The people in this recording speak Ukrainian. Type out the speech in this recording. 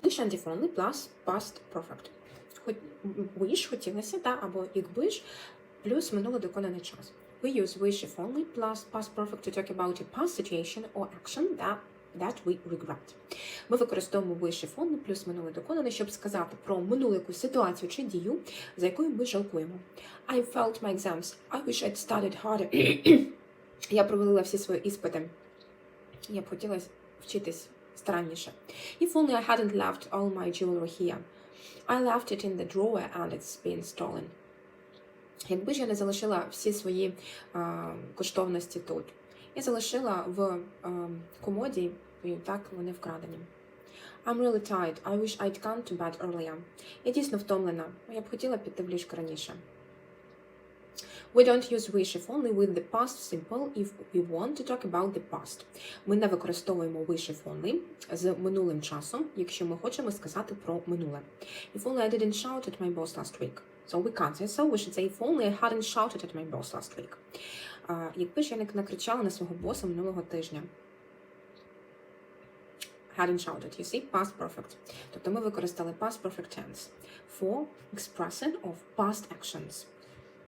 Wish and if only plus past perfect. Хоч wish хотілося, да, або якби ж, плюс минуло доконаний час. We use wish if only plus past perfect to talk about a past situation or action that, that we regret. Ми використовуємо wish if only плюс минуле доконане, щоб сказати про минулу якусь ситуацію чи дію, за якою ми жалкуємо. I failed my exams. I wish I'd studied harder. Я провалила всі свої іспити. Я б хотіла вчитись старанніше. If only I hadn't left all my jewelry here. I left it in the drawer and it's been stolen. Якби ж я не залишила всі свої а, коштовності тут. Я залишила в а, комоді, і так вони вкрадені. I'm really tired. I wish I'd gone to bed earlier. Я дійсно втомлена. Я б хотіла піти в ліжко раніше. We don't use wish if only with the past simple if we want to talk about the past. Ми не використовуємо wish if only з минулим часом, якщо ми хочемо сказати про минуле. If only I didn't shout at my boss last week. So we can't say so, we should say if only I hadn't shouted at my boss last week. А, якби ж я не накричала на свого боса минулого тижня. Hadn't shouted, you see, past perfect. Тобто ми використали past perfect tense for expression of past actions.